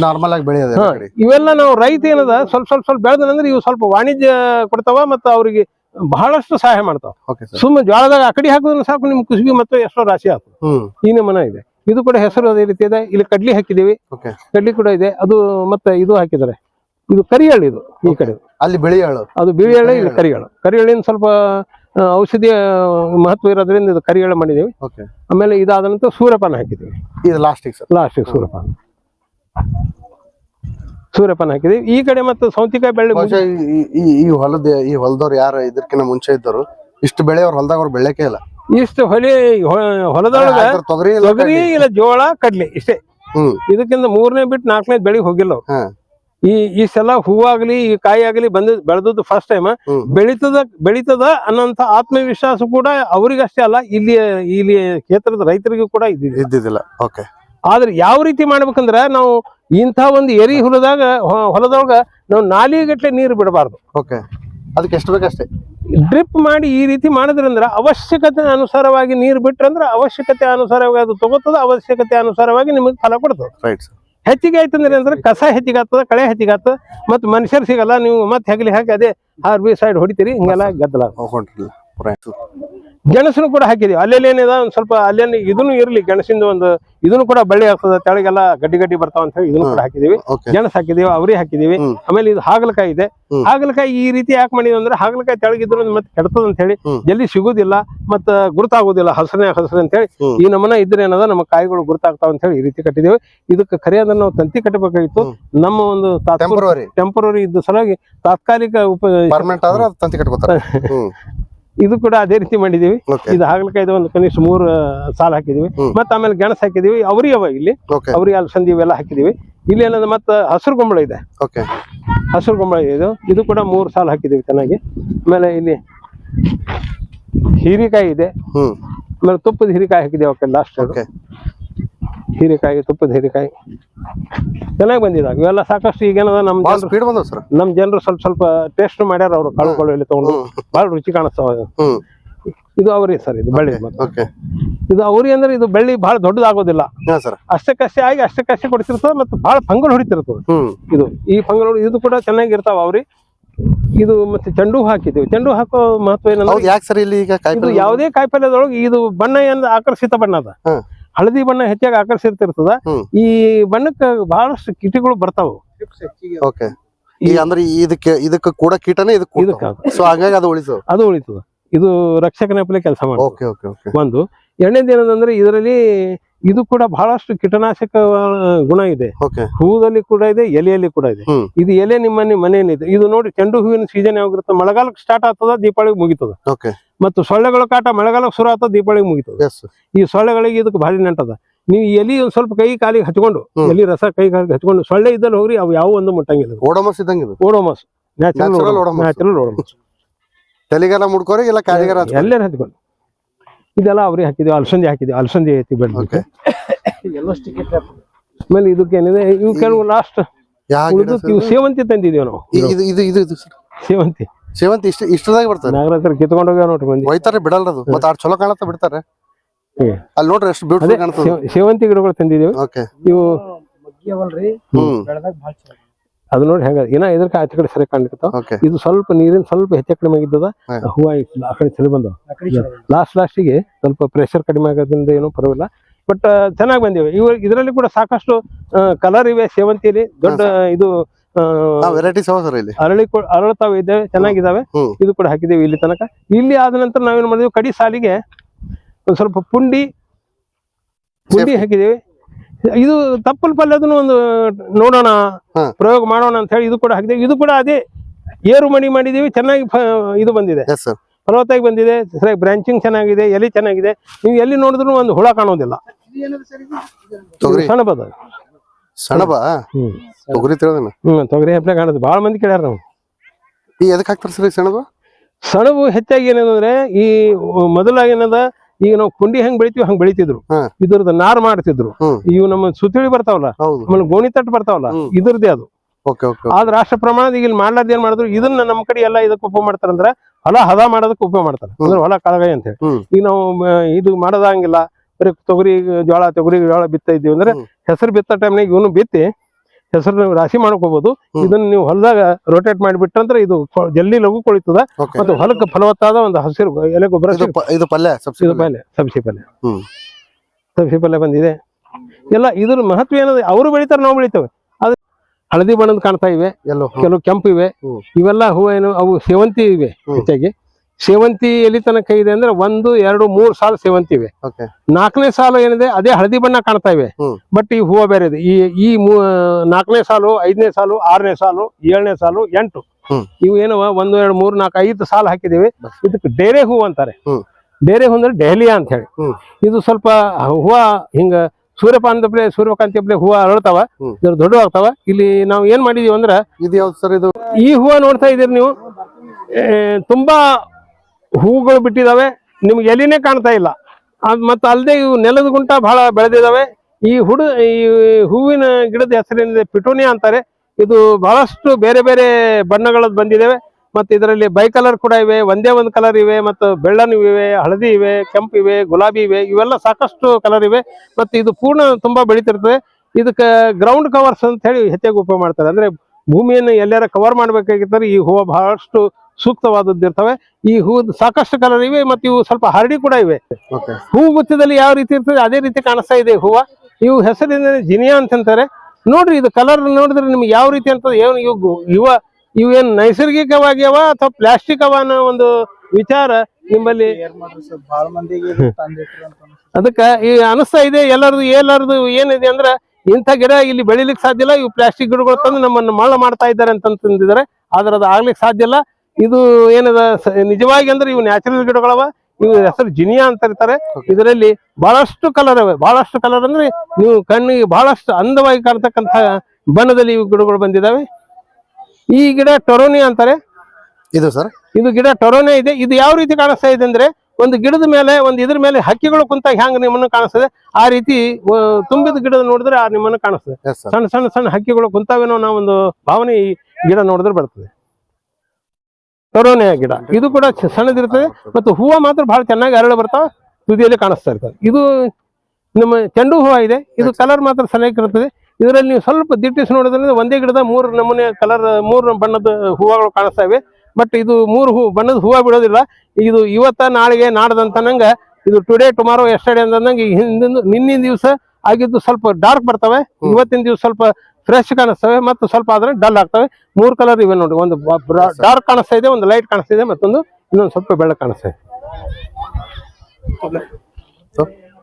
ನಾರ್ಮಲ್ ಆಗಿ ಬೆಳೆಯೋದು ಕಡೆ. ಇವೆಲ್ಲ ನಾವು ರೈತ ಏನದ ಸ್ವಲ್ಪ ಸ್ವಲ್ಪ ಸ್ವಲ್ಪ ಬೆಳೆದನಂದ್ರೆ ಇವು ಸ್ವಲ್ಪ ವಾಣಿಜ್ಯ ಕೊಡ್ತಾವ ಮತ್ತು ಅವರಿಗೆ ಬಹಳಷ್ಟು ಸಹಾಯ ಮಾಡ್ತಾವ. Okay sir. ಸುಮ್ಮನೆ ಜೋಳದಾಗ ಅಕಡಿ ಹಾಕಿದ್ರೆ ಸಾಕು ನಿಮ್ ಕುಸುಬಿ ಮತ್ತೆ ಎಷ್ಟೋ ರಾಶಿ ಆಗ್ತದೆ ಹ್ಮ್. ಈ ನಮನ ಇದೆ. ಇದು ಕೂಡ ಹೆಸರು ಅದೇ ರೀತಿ ಇದೆ. ಇಲ್ಲಿ ಕಡ್ಲಿ ಹಾಕಿದೀವಿ ಓಕೆ. ಕಡ್ಲಿ ಕೂಡ ಇದೆ. ಅದು ಮತ್ತೆ ಇದು ಹಾಕಿದ್ದಾರೆ. ಇದು ಕರಿಯಾಳು ಇದು ಈ ಕಡೆ. ಅಲ್ಲಿ ಬೆಳೆಯಾಳು. ಅದು ಬಿಳಿ ಎಳ್ಳು ಇಲ್ಲಿ ಕರಿಯಳ್ಳು ಕರಿಯಾಳಿನ ಸ್ವಲ್ಪ ಔಷಧಿಯ ಮಹತ್ವ ಇರೋದ್ರಿಂದ ಇದು ಕರಿಗಳ ಮಾಡಿದೀವಿ ಆಮೇಲೆ ಇದಾದ ನಂತರ ಸೂರ್ಯಪಾನ ಹಾಕಿದೀವಿ ಇದು ಲಾಸ್ಟಿಗೆ ಸರ್? ಲಾಸ್ಟಿಗೆ ಸೂರ್ಯಪಾನ. ಸೂರ್ಯಪಾನ ಹಾಕಿದೀವಿ ಈ ಕಡೆ ಮತ್ತು ಸೌತಿಕಾಯಿ ಬೆಳ್ಳಿ ಈ- ಹೊಲದ ಈ ಹೊಲದವ್ರು ಯಾರು ಇದಕ್ಕಿಂತ ಮುಂಚೆ ಇದ್ದರು ಇಷ್ಟು ಬೆಳೆ ಅವ್ರ ಹೊಲದಾಗ ಅವ್ರು ಬೆಳೆಯಕ್ಕೆ ಇಲ್ಲ. ಇಷ್ಟು ಹೊಲಿ ಹೊಲದೊಳಗ ತೊಗರಿ ಇಲ್ಲ ತೊಗರಿ ಇಲ್ಲ ಜೋಳ ಕಡ್ಲಿ ಇಷ್ಟೇ. ಹ್ಮ್. ಇದಕ್ಕಿಂತ ಮೂರನೇ ಬಿಟ್ಟು ನಾಲ್ಕನೇ ಬೆಳಿಗ್ ಹೋಗಿಲ್ಲ ಅವ್ರು. ಹಾ ಈ ಸಲ ಹೂವಾಗ್ಲಿ ಈ ಕಾಯಿ ಆಗ್ಲಿ ಬಂದ ಬೆಳೆದದ್ದು ಫಸ್ಟ್ ಟೈಮ್. ಬೆಳೀತದ ಬೆಳೀತದ ಅನ್ನೋಂತ ಆತ್ಮವಿಶ್ವಾಸ ಕೂಡ ಅವ್ರಿಗಷ್ಟೇ ಅಲ್ಲ ಇಲ್ಲಿ ಇಲ್ಲಿ ಕ್ಷೇತ್ರದ ರೈತರಿಗೂ ಕೂಡ ಇದ್ದಿದೆ ಇದ್ದಿದ್ದಿಲ್ಲ. ಓಕೆ ಆದ್ರೆ ಯಾವ ರೀತಿ ಮಾಡ್ಬೇಕಂದ್ರ ನಾವು ಇಂಥ ಒಂದು ಎರಿ ಹುಲದಾಗ ಹೊಲದೊಳಗ ನಾವು ನಾಲಿಗಟ್ಲೆ ನೀರು ಬಿಡಬಾರ್ದು. ಓಕೆ ಅದಕ್ಕೆ ಎಷ್ಟು ಬೇಕಷ್ಟೇ? ಡ್ರಿಪ್ ಮಾಡಿ ಈ ರೀತಿ ಮಾಡಿದ್ರಂದ್ರ ಅವಶ್ಯಕತೆ ಅನುಸಾರವಾಗಿ ನೀರು ಬಿಟ್ರಂದ್ರ ಅವಶ್ಯಕತೆ ಅನುಸಾರವಾಗಿ ಅದು ತಗೋತದ ಅವಶ್ಯಕತೆ ಅನುಸಾರವಾಗಿ ನಿಮಗೆ ಫಲ ಕೊಡ್ತದೆ. ರೈಟ್ ಸರ್ ಹೆಚ್ಚಿಗೆ ಆಯ್ತಂದ್ರೆ ಅಂದ್ರೆ ಕಸ ಹೆಚ್ಚಿಗೆ ಆಗ್ತದ, ಕಳೆ ಹೆಚ್ಚಿಗೆ ಆಗ್ತದ, ಮತ್ತೆ ಮನುಷ್ಯರು ಸಿಗಲ್ಲ, ನೀವು ಮತ್ತೆ ಹೆಗಲಿ ಹಾಕಿ ಅದೇ ಆರ್ ಬಿ ಸೈಡ್ ಹೊಡಿತೀರಿ, ಹಿಂಗೆಲ್ಲ ಗದ್ದಲ. ಹೋಗ್ಕೊಂಡ್ರಲ್ಲ ಪೂರ ಗೆಣಸನ್ನು ಕೂಡ ಹಾಕಿದೀವಿ. ಅಲ್ಲೆಲ್ಲಿ ಏನಿದೆ? ಒಂದ್ ಸ್ವಲ್ಪ ಅಲ್ಲೇನು ಇದನ್ನು ಇರಲಿ ಗೆಣಸಿಂದ ಒಂದು ಇದನ್ನು ಕೂಡ ಬಳ್ಳಿ ಆಗ್ತದ ತೆಳಗೆಲ್ಲ ಗಡ್ಡಿ ಗಡ್ಡಿ ಬರ್ತಾವ ಅಂತ ಹೇಳಿ ಇದನ್ನು ಕೂಡ ಹಾಕಿದೀವಿ ಗೆಣಸ್ ಹಾಕಿದೀವಿ ಅವರಿ ಹಾಕಿದೀವಿ. ಆಮೇಲೆ ಇದು ಹಾಗಲಕಾಯಿ ಇದೆ. ಹಾಗಲಕಾಯಿ ಈ ರೀತಿ ಯಾಕೆ ಮಾಡಿದ್ವಿ ಅಂದ್ರೆ ಹಾಗಲಕಾಯಿ ತೆಳಗಿದ್ರು ಮತ್ತೆ ಕೆಡ್ತದ ಅಂತ ಹೇಳಿ. ಜಲ್ದಿ ಸಿಗುದಿಲ್ಲ ಮತ್ತ ಗುರುತಾಗುದಿಲ್ಲ ಹಸರನೆ ಹಸರು ಅಂತ ಹೇಳಿ ಈ ನಮನ ಇದ್ರೆ ಏನದ ನಮ್ಮ ಕಾಯಿಗಳು ಗುರುತಾಗ್ತಾವ ಅಂತ ಹೇಳಿ ಈ ರೀತಿ ಕಟ್ಟಿದೀವಿ ಇದಕ್ಕೆ ಖರೆ ಅಂದ್ರೆ ನಾವು ತಂತಿ ಕಟ್ಟಬೇಕಾಗಿತ್ತು. ನಮ್ಮ ಒಂದು ಟೆಂಪರರಿ ಇದ್ದ ಸಲುವಾಗಿ ತಾತ್ಕಾಲಿಕ ಉಪ ತಂತಿ ಕಟ್ಕೋತಾರೆ. ಇದು ಕೂಡ ಅದೇ ರೀತಿ ಮಾಡಿದೀವಿ. ಇದು ಹಾಗಲಕಾಯ್ದು ಒಂದು ಕನಿಷ್ಠ ಮೂರು ಸಾಲ ಹಾಕಿದೀವಿ. ಮತ್ತೆ ಆಮೇಲೆ ಗೆಣಸ್ ಹಾಕಿದೀವಿ. ಅವರಿ ಅವ ಇಲ್ಲಿ. ಅವ್ರಿಗೆ ಅಲ್ಸಂದಿ ಇವೆಲ್ಲ ಹಾಕಿದೀವಿ. ಇಲ್ಲಿ ಏನಂದ್ರೆ ಮತ್ತೆ ಹಸಿರು ಗೊಂಬಳ ಇದೆ. ಹಸಿರು ಗುಂಬಳ ಇದು. ಇದು ಕೂಡ ಮೂರು ಸಾಲ ಹಾಕಿದೀವಿ ಚೆನ್ನಾಗಿ. ಆಮೇಲೆ ಇಲ್ಲಿ ಹೀರಿಕಾಯಿ ಇದೆ. ಹ್ಮ್. ಆಮೇಲೆ ತುಪ್ಪದ ಹೀರಿಕಾಯಿ ಹಾಕಿದೀವಿ ಅವಕ್ಕೆ ಲಾಸ್ಟ್ ಹೀರಿಕಾಯಿ ತುಪ್ಪದ ಹೀರಿಕಾಯಿ. ಚೆನ್ನಾಗಿ ಬಂದಿದೆ ಇವೆಲ್ಲ ಸಾಕಷ್ಟು ಈಗೇನದ ನಮ್ಮ ಸ್ಪೀಡ್ ಬಂದ ಸರ್ ನಮ್ಮ ಜನರು ಸ್ವಲ್ಪ ಸ್ವಲ್ಪ ಟೇಸ್ಟ್ ಮಾಡ್ಯಾರ ಅವರು ಕಾಳುಗಳು ಇಲ್ಲಿ ತಗೊಂಡು. ಭಾಳ ರುಚಿ ಕಾಣಿಸ್ತಾವ ಇದು. ಅವ್ರಿ ಸರ್ ಇದು ಬಳ್ಳಿ ಇದು ಅವರಿ ಅಂದ್ರೆ ಇದು ಬೆಳ್ಳಿ ಬಹಳ ದೊಡ್ಡದಾಗೋದಿಲ್ಲ. ಅಷ್ಟಕ್ಕಷ್ಟೇ ಆಗಿ ಅಷ್ಟಕ್ಕಷ್ಟೇ ಕೊಡ್ತಿರ್ತದೆ ಮತ್ತೆ ಬಹಳ ಫಂಗಲ್ ಹೊಡಿತಿರ್ತದೆ. ಇದು ಈ ಫಂಗಲ್ ಇದು ಕೂಡ ಚೆನ್ನಾಗಿರ್ತಾವ ಅವ್ರಿ. ಇದು ಮತ್ತೆ ಚೆಂಡು ಹಾಕಿದ್ದೀವಿ. ಚೆಂಡು ಹಾಕೋ ಮಹತ್ವ ಏನಂದ್ರೆ ಯಾಕೆ ಸರ್ ಇಲ್ಲಿ ಈಗ ಇದು ಯಾವುದೇ ಕಾಯಿಪಲ್ಯದೊಳಗೆ ಇದು ಬಣ್ಣ ಏನ್ ಆಕರ್ಷಿತ ಬಣ್ಣ ಅದ. ಹಳದಿ ಬಣ್ಣ ಹೆಚ್ಚಾಗಿ ಆಕರ್ಷಿರ್ತಿರ್ತದ. ಈ ಬಣ್ಣಕ್ಕೆ ಬಹಳಷ್ಟು ಕೀಟಗಳು ಬರ್ತಾವ. ಓಕೆ. ಈಗ ಅಂದ್ರೆ ಇದಕ್ಕೆ ಇದಕ್ಕೆ ಕೂಡ ಕೀಟನೇ ಇದಕ್ಕೆ ಸೊ ಹಂಗಾಗಿ ಅದು ಉಳಿಸು ಅದು ಉಳಿತದ. ಇದು ರಕ್ಷಕನಪಲೆ ಕೆಲಸ ಮಾಡಿ ಒಂದು. ಎರಡನೇದು ಏನದಂದ್ರೆ ಇದರಲ್ಲಿ ಇದು ಕೂಡ ಬಹಳಷ್ಟು ಕೀಟನಾಶಕ ಗುಣ ಇದೆ. ಓಕೆ. ಹೂದಲ್ಲಿ ಕೂಡ ಇದೆ ಎಲೆಯಲ್ಲಿ ಕೂಡ ಇದೆ. ಇದು ಎಲೆ ನಿಮ್ಮ ಮನೆಯಲ್ಲಿ ಇದೆ ಇದು ನೋಡಿ ಚೆಂಡು ಹೂವಿನ ಸೀಸನ್ ಯಾವಾಗಿರುತ್ತೆ ಮಳೆಗಾಲಕ್ಕೆ ಸ್ಟಾರ್ಟ್ ಆಗ್ತದ ದೀಪಾವಳಿಗೆ ಮುಗಿತದ. ಓಕೆ. ಮತ್ತು ಸೊಳ್ಳೆಗಳ ಕಾಟ ಮಳೆಗಾಲಕ್ಕೆ ಶುರು ಆತ ದೀಪಾವಳಿಗೆ ಮುಗಿತು ಎಸ್ ಈ ಸೊಳ್ಳೆಗಳಿಗೆ ಇದಕ್ಕೆ ಭಾರಿ ನೆಂಟದ. ನೀವು ಎಲ್ಲಿ ಎಲಿ ಒಂದ್ ಸ್ವಲ್ಪ ಕೈ ಕಾಲಿಗೆ ಹಚ್ಕೊಂಡು ಎಲ್ಲಿ ಎಲಿ ರಸ ಕೈ ಕಾಲಿಗೆ ಹಚ್ಕೊಂಡು ಸೊಳ್ಳೆ ಇದ್ದಲ್ಲಿ ಹೋಗ್ರಿ ಅವು ಯಾವ ಒಂದು ಮುಟ್ಟಂಗಿಲ್ಲ ಓಡೋಮಸ್ ಇದ್ದಂಗೆ ಇದು. ಓಡೋಮಸ್. ನ್ಯಾಚುರಲ್. ನ್ಯಾಚುರಲ್ ಓಡೋಮಸ್. ತಲೆಗೆಲ್ಲ ಮುಡ್ಕೋರಿ ಇಲ್ಲ ಕಾಲಿಗೆಲ್ಲ. ಎಲ್ಲರೂ ಹಚ್ಕೊಂಡು. ಇದೆಲ್ಲ ಅವ್ರಿಗೆ ಹಾಕಿದ್ವಿ ಅಲಸಂದಿ ಹಾಕಿದ್ವಿ ಅಲಸಂದಿ ಐತಿ ಓಕೆ ಆಮೇಲೆ ಇದಕ್ಕೆ ಏನಿದೆ ಇವು ಕೆಲವು ಲಾಸ್ಟ್ ಇವು? ಸೇವಂತಿ ತಂದಿದೀವಿ ನಾವು. ಇದು ಇದು ಇದು ಇದು ಸೇವಂತಿ. ಸೇವಂತಿ ಇಷ್ಟ ಇಷ್ಟದಾಗ ಬರ್ತದೆ ನಾಗರಾಜ್ ಕಿತ್ಕೊಂಡು ಹೋಗ್ಯಾವ ನೋಡ್ರಿ ಮಂದಿ. ಒಯ್ತಾರೆ ಬಿಡಲ್ಲ ಅದು. ಮತ್ತೆ ಆಡ್ ಚಲೋ ಕಾಣತ್ತ ಬಿಡ್ತಾರೆ. ಅಲ್ಲಿ ನೋಡ್ರಿ ಎಷ್ಟು ಬ್ಯೂಟಿಫುಲ್ ಕಾಣ್ತದೆ ಸೇವ- ಸೇವಂತಿ ಗಿಡಗಳು ತಂದಿದೀವಿ. ಓಕೆ. ಇವು ಹ್ಮ್. ಅದು ನೋಡಿ ಹೆಂಗ ಏನ ಇದ್ರ ಆಚೆ ಕಡೆ ಸರಿ ಇದು ಸ್ವಲ್ಪ ನೀರಿನ ಸ್ವಲ್ಪ ಹೆಚ್ಚು ಕಡಿಮೆ ಆಗಿದ್ದದ ಹೂವು ಆ ಕಡೆ ಸರಿ ಬಂದವ. ಲಾಸ್ಟ್ ಲಾಸ್ಟಿಗೆ ಸ್ವಲ್ಪ ಪ್ರೆಷರ್ ಕಡಿಮೆ ಆಗೋದ್ರಿಂದ ಏನೂ ಪರವಾಗಿಲ್ಲ. ಬಟ್ ಚೆನ್ನಾಗಿ ಬಂದಿವೆ. ಇವ ಇದರಲ್ಲಿ ಕೂಡ ಸಾಕಷ್ಟು ಕಲರ್ ಇವೆ ಸೇವಂತಿಲಿ ದೊಡ್ಡ ಇದು ವೆರೈಟೀಸ್ ಸರ್ ಇಲ್ಲಿ. ಅರಳಿ ಅರಳ್ತಾವ ಇದ್ದಾವೆ ಚೆನ್ನಾಗಿದ್ದಾವೆ. ಇದು ಕೂಡ ಹಾಕಿದ್ದೇವೆ ಇಲ್ಲಿ ತನಕ. ಇಲ್ಲಿ ಆದ ನಂತರ ನಾವೇನ್ ಮಾಡಿದ್ವಿ? ಕಡಿ ಸಾಲಿಗೆ ಒಂದ್ ಸ್ವಲ್ಪ ಪುಂಡಿ ಪುಂಡಿ ಹಾಕಿದೀವಿ ಇದು ತಪ್ಪಲ್ ಪಲ್ಯದನ್ನು ಒಂದು ನೋಡೋಣ ಪ್ರಯೋಗ ಮಾಡೋಣ ಅಂತ ಹೇಳಿ ಇದು ಕೂಡ ಹಾಕಿದೆ ಇದು ಕೂಡ ಅದೇ ಏರು ಮಣಿ ಮಾಡಿದೀವಿ ಚೆನ್ನಾಗಿ ಇದು ಬಂದಿದೆ. ಎಸ್ ಸರ್ ಫಲವತ್ತಾಗಿ ಬಂದಿದೆ ಸರಿಯಾಗಿ ಬ್ರಾಂಚಿಂಗ್ ಚೆನ್ನಾಗಿದೆ ಎಲೆ ಚೆನ್ನಾಗಿದೆ. ನೀವು ಎಲ್ಲಿ ನೋಡಿದ್ರು ಒಂದು ಹುಳ ಕಾಣೋದಿಲ್ಲ. ಸಣ್ಣ ಸೆಣಬ ಹ್ಮ್. ತೊಗರಿ ತಿಳಿದನ ಹ್ಮ್ ತೊಗರಿ ಹಪ್ಪನೆ ಕಾಣುತ್ತೆ. ಭಾಳ ಮಂದಿ ಕೇಳ್ಯಾರ ನಾವು. ಈ ಎದಕ್ಕೆ ಹಾಕ್ತಾರ ಸರ್ ಸೆಣಬ ಸಣಬು ಹೆಚ್ಚಾಗಿ ಏನಂದ್ರೆ ಈ ಮೊದಲಾಗ ಏನದ ಈಗ ನಾವು ಕುಂಡಿ ಹೆಂಗ್ ಬೆಳಿತೀವಿ ಹಂಗ್ ಬೆಳಿತಿದ್ರು. ಇದ್ರದ ಇದ್ರದ್ದು ನಾರ್ ಮಾಡ್ತಿದ್ರು. ಹ್ಮ್. ಇವು ನಮ್ಮ ಸುತ್ತಿಳಿ ಬರ್ತಾವಲ್ಲ ಹೌದು. ಆಮೇಲೆ ಗೋಣಿ ತಟ್ಟು ಬರ್ತಾವಲ್ಲ ಹ್ಮ್. ಇದ್ರದ್ದೇ ಅದು. ಓಕೆ ಓಕೆ ಆದ್ರೆ ರಾಷ್ಟ್ರ ಪ್ರಮಾಣದ ಈಗ ಇಲ್ಲಿ ಮಾಡ್ಲಾರ್ದ ಏನ್ ಮಾಡಿದ್ರು ಇದನ್ನ ನಮ್ಮ ಕಡೆ ಎಲ್ಲ ಇದಕ್ಕೆ ಉಪಯೋಗ ಮಾಡ್ತಾರಂದ್ರೆ ಹೊಲ ಹದ ಮಾಡೋದಕ್ಕೆ ಉಪಯೋಗ ಮಾಡ್ತಾರೆ. ಅಂದ್ರೆ ಹೊಲ ಕಳಗಾಯಿ ಅಂತ ಹೇಳಿ. ಹ್ಮ್. ಈಗ ನಾವು ಮ, ಇದು ಮಾಡೋದಂಗಿಲ್ಲ ಬರೀ ತೊಗರಿ ಜೋಳ ತೊಗರಿ ಜೋಳ ಬಿತ್ತ ಇದ್ದೀವಿ ಅಂದ್ರೆ. ಹೆಸರು ಬಿತ್ತ ಟೈಮ್ನಾಗ ಇವನು ಬಿತ್ತಿ ಹೆಸರು ರಾಶಿ ಮಾಡ್ಕೋಬಹುದು ಇದನ್ನ ನೀವು ಹೊಲದಾಗ ರೊಟೇಟ್ ಮಾಡಿಬಿಟ್ಟಂದ್ರೆ ಇದು ಜಲ್ದಿ ಲಘು ಕೊಳಿತದ. ಮತ್ತು ಹೊಲಕ್ಕೆ ಫಲವತ್ತಾದ ಒಂದು ಹಸಿರು ಎಲೆ ಗೊಬ್ಬರ ಇದು ಪಲ್ಯ ಸಬ್ಸಿಡಿ ಪಲ್ಯ. ಸಬ್ಸಿ ಪಲ್ಯ. ಪಲ್ಯ ಬಂದಿದೆ. ಎಲ್ಲ ಇದ್ರ ಮಹತ್ವ ಏನದ ಅವರು ಬೆಳಿತಾರೆ ನಾವು ಬೆಳಿತೇವೆ. ಅದು ಹಳದಿ ಬಣ್ಣದ ಕಾಣ್ತಾ ಇವೆ ಕೆಲವು ಕೆಂಪು ಇವೆ. ಇವೆಲ್ಲ ಹೂವು ಏನು ಅವು ಸೇವಂತಿ ಇವೆ. ಹೆಚ್ಚಾಗಿ. ಸೇವಂತಿ ಎಲ್ಲಿ ತನಕ ಇದೆ ಅಂದ್ರೆ ಒಂದು ಎರಡು ಮೂರು ಸಾಲು ಸೇವಂತಿ ಇವೆ. ನಾಲ್ಕನೇ ಸಾಲು ಏನಿದೆ ಅದೇ ಹಳದಿ ಬಣ್ಣ ಕಾಣ್ತಾ ಇವೆ. ಬಟ್ ಈ ಹೂವು ಬೇರೆ ಇದೆ. ಈ ಈ ನಾಲ್ಕನೇ ಸಾಲು ಐದನೇ ಸಾಲು ಆರನೇ ಸಾಲು ಏಳನೇ ಸಾಲು ಎಂಟು. ಇವು ಏನವ ಒಂದು ಎರಡು ಮೂರು ನಾಲ್ಕು ಐದು ಸಾಲು ಹಾಕಿದೀವಿ. ಇದಕ್ಕೆ ಡೇರೆ ಹೂವು ಅಂತಾರೆ. ಡೇರೆ ಹೂ ಅಂದ್ರೆ ಡೆಹಲಿಯಾ ಅಂತ ಹೇಳಿ. ಇದು ಸ್ವಲ್ಪ ಹೂವು ಹಿಂಗ ಸೂರ್ಯಪಾನದಪ್ಲೆ ಸೂರ್ಯಕಾಂತಿಪ್ಲೆ ಹೂವು ಅರಳ್ತಾವ. ಇದ್ರ ದೊಡ್ಡ ಆಗ್ತಾವ ಇಲ್ಲಿ ನಾವು ಏನ್ ಮಾಡಿದೀವಿ ಅಂದ್ರೆ ಇದು ಯಾವ್ದು ಸರ್ ಇದು? ಈ ಹೂವು ನೋಡ್ತಾ ಇದೀರಿ ನೀವು. ತುಂಬಾ ಹೂಗಳು ಬಿಟ್ಟಿದಾವೆ, ನಿಮ್ಗೆ ಎಲಿನೇ ಕಾಣ್ತಾ ಇಲ್ಲ. ಮತ್ತು ಅಲ್ಲದೆ ಇವು ನೆಲದ ಗುಂಟ ಬಹಳ ಬೆಳೆದಿದಾವೆ. ಈ ಹುಡು, ಈ ಹೂವಿನ ಗಿಡದ ಹೆಸರಿನಿಂದ ಪಿಟೋನಿಯಾ ಅಂತಾರೆ. ಇದು ಬಹಳಷ್ಟು ಬೇರೆ ಬೇರೆ ಬಣ್ಣಗಳದ್ದು ಬಂದಿದ್ದಾವೆ ಮತ್ತೆ ಇದರಲ್ಲಿ ಬೈ ಕಲರ್ ಕೂಡ ಇವೆ, ಒಂದೇ ಒಂದು ಕಲರ್ ಇವೆ, ಮತ್ತು ಬೆಳ್ಳನು ಇವೆ, ಹಳದಿ ಇವೆ, ಕೆಂಪು ಇವೆ, ಗುಲಾಬಿ ಇವೆ, ಇವೆಲ್ಲ ಸಾಕಷ್ಟು ಕಲರ್ ಇವೆ. ಮತ್ತೆ ಇದು ಪೂರ್ಣ ತುಂಬಾ ಬೆಳಿತಿರ್ತದೆ. ಇದಕ್ಕೆ ಗ್ರೌಂಡ್ ಕವರ್ಸ್ ಅಂತ ಹೇಳಿ ಹೆಚ್ಚಾಗಿ ಉಪಯೋಗ ಮಾಡ್ತಾರೆ. ಅಂದ್ರೆ ಭೂಮಿಯನ್ನು ಎಲ್ಲಾರ ಕವರ್ ಮಾಡ್ಬೇಕಾಗಿದ್ದರೆ ಈ ಹೂವು ಬಹಳಷ್ಟು ಸೂಕ್ತವಾದದ್ದು ಇರ್ತವೆ. ಈ ಹೂ ಸಾಕಷ್ಟು ಕಲರ್ ಇವೆ ಮತ್ತು ಇವು ಸ್ವಲ್ಪ ಹರಡಿ ಕೂಡ ಇವೆ. ಹೂ ಗುಚ್ಚದಲ್ಲಿ ಯಾವ ರೀತಿ ಇರ್ತದೆ ಅದೇ ರೀತಿ ಕಾಣಿಸ್ತಾ ಇದೆ ಹೂವ. ಇವು ಹೆಸರಿನ ಜಿನಿಯಾ ಅಂತಂತಾರೆ. ನೋಡ್ರಿ ಇದು ಕಲರ್ ನೋಡಿದ್ರೆ ನಿಮ್ಗೆ ಯಾವ ರೀತಿ ಅಂತ ಏನು ಇವು ಇವ ಇವು ಏನು ನೈಸರ್ಗಿಕವಾಗಿಯವ ಅಥವಾ ಪ್ಲಾಸ್ಟಿಕ್ ಅವ ಅನ್ನೋ ಒಂದು ವಿಚಾರ ನಿಮ್ಮಲ್ಲಿ. ಅದಕ್ಕೆ ಈ ಅನಿಸ್ತಾ ಇದೆ ಎಲ್ಲರದು ಎಲ್ಲರದು ಏನಿದೆ ಅಂದ್ರೆ ಇಂಥ ಗಿಡ ಇಲ್ಲಿ ಬೆಳಿಲಿಕ್ಕೆ ಸಾಧ್ಯ ಇಲ್ಲ. ಇವು ಪ್ಲಾಸ್ಟಿಕ್ ಗಿಡಗಳು ತಂದು ನಮ್ಮನ್ನು ಮಳ್ಳ ಮಾಡ್ತಾ ಇದ್ದಾರೆ ಅಂತಂದಿದ್ದಾರೆ. ಆದ್ರೆ ಅದು ಆಗ್ಲಿಕ್ಕೆ ಸಾಧ್ಯ ಇಲ್ಲ. ಇದು ಏನದ ನಿಜವಾಗಿ ಅಂದ್ರೆ ಇವು ನ್ಯಾಚುರಲ್ ಗಿಡಗಳವ. ಇವು ಹೆಸರು ಜಿನಿಯಾ ಅಂತ ಇರ್ತಾರೆ. ಇದರಲ್ಲಿ ಬಹಳಷ್ಟು ಕಲರ್ ಅವೆ. ಬಹಳಷ್ಟು ಕಲರ್ ಅಂದ್ರೆ ನೀವು ಕಣ್ಣಿಗೆ ಬಹಳಷ್ಟು ಅಂದವಾಗಿ ಕಾಣ್ತಕ್ಕಂತ ಬಣ್ಣದಲ್ಲಿ ಇವು ಗಿಡಗಳು ಬಂದಿದಾವೆ. ಈ ಗಿಡ ಟೊರೋನಿ ಅಂತಾರೆ. ಇದು ಸರ್? ಇದು ಗಿಡ ಟೊರೋನಿಯಾ ಇದೆ. ಇದು ಯಾವ ರೀತಿ ಕಾಣಿಸ್ತಾ ಇದೆ ಅಂದ್ರೆ ಒಂದು ಗಿಡದ ಮೇಲೆ ಒಂದು ಇದ್ರ ಮೇಲೆ ಹಕ್ಕಿಗಳು ಕುಂತಾಗ ಹ್ಯಾಂಗ ನಿಮ್ಮನ್ನು ಕಾಣಿಸ್ತದೆ. ಆ ರೀತಿ ತುಂಬಿದ ಗಿಡ ನೋಡಿದ್ರೆ ಆ ನಿಮ್ಮನ್ನು ಕಾಣಿಸ್ತದೆ. ಸಣ್ಣ ಸಣ್ಣ ಸಣ್ಣ ಹಕ್ಕಿಗಳು ಕುಂತಾವೇನೋ ನಾವು ಒಂದು ಭಾವನೆ ಈ ಗಿಡ ನೋಡಿದ್ರೆ ಬರ್ತದೆ. ಟೊರೋನೆಯ ಗಿಡ. ಇದು ಕೂಡ ಸಣ್ಣದಿರ್ತದೆ ಮತ್ತು ಹೂವು ಮಾತ್ರ ಬಹಳ ಚೆನ್ನಾಗಿ ಅರಳು ಬರ್ತಾವ ತುದಿಯಲ್ಲಿ ಕಾಣಿಸ್ತಾ ಇರ್ತದೆ. ಇದು ನಮ್ಮ ಚೆಂಡು ಹೂವು ಇದೆ. ಇದು ಕಲರ್ ಮಾತ್ರ ಚೆನ್ನಾಗಿರ್ತದೆ ಇದರಲ್ಲಿ ನೀವು ಸ್ವಲ್ಪ ದಿಟ್ಟಿಸಿ ನೋಡೋದ್ರಿಂದ ಒಂದೇ ಗಿಡದ ಮೂರು ನಮೂನೆ ಕಲರ್ ಮೂರು ಬಣ್ಣದ ಹೂವುಗಳು ಕಾಣಿಸ್ತಾ ಇವೆ. ಬಟ್ ಇದು ಮೂರು ಹೂ ಬಣ್ಣದ ಹೂವು ಬಿಡೋದಿಲ್ಲ. ಇದು ಇವತ್ತ ನಾಳೆಗೆ ನಾಡ್ದಂತ ನಂಗೆ ಇದು ಟುಡೇ ಟುಮಾರೋ ಎಸ್ಟರ್ಡೇ ಅಂತಂದಂಗೆ ಹಿಂದಿನ ನಿನ್ನಿನ ದಿವಸ ಆಗಿದ್ದು ಸ್ವಲ್ಪ ಡಾರ್ಕ್ ಬರ್ತವೆ. ಇವತ್ತಿನ ದಿವಸ ಸ್ವಲ್ಪ ಫ್ರೆಶ್ ಕಾಣಿಸ್ತವೆ ಮತ್ತು ಸ್ವಲ್ಪ ಆದ್ರೆ ಡಲ್ ಆಗ್ತವೆ. ಮೂರು ಕಲರ್ ಇವೆ ನೋಡಿ ಒಂದು ಡಾರ್ಕ್ ಕಾಣಿಸ್ತಾ ಇದೆ ಒಂದು ಲೈಟ್ ಕಾಣಿಸ್ತಾ ಇದೆ ಮತ್ತೊಂದು ಇನ್ನೊಂದು ಸ್ವಲ್ಪ ಬೆಳ್ಳ ಕಾಣಿಸ್ತಾ ಇದೆ.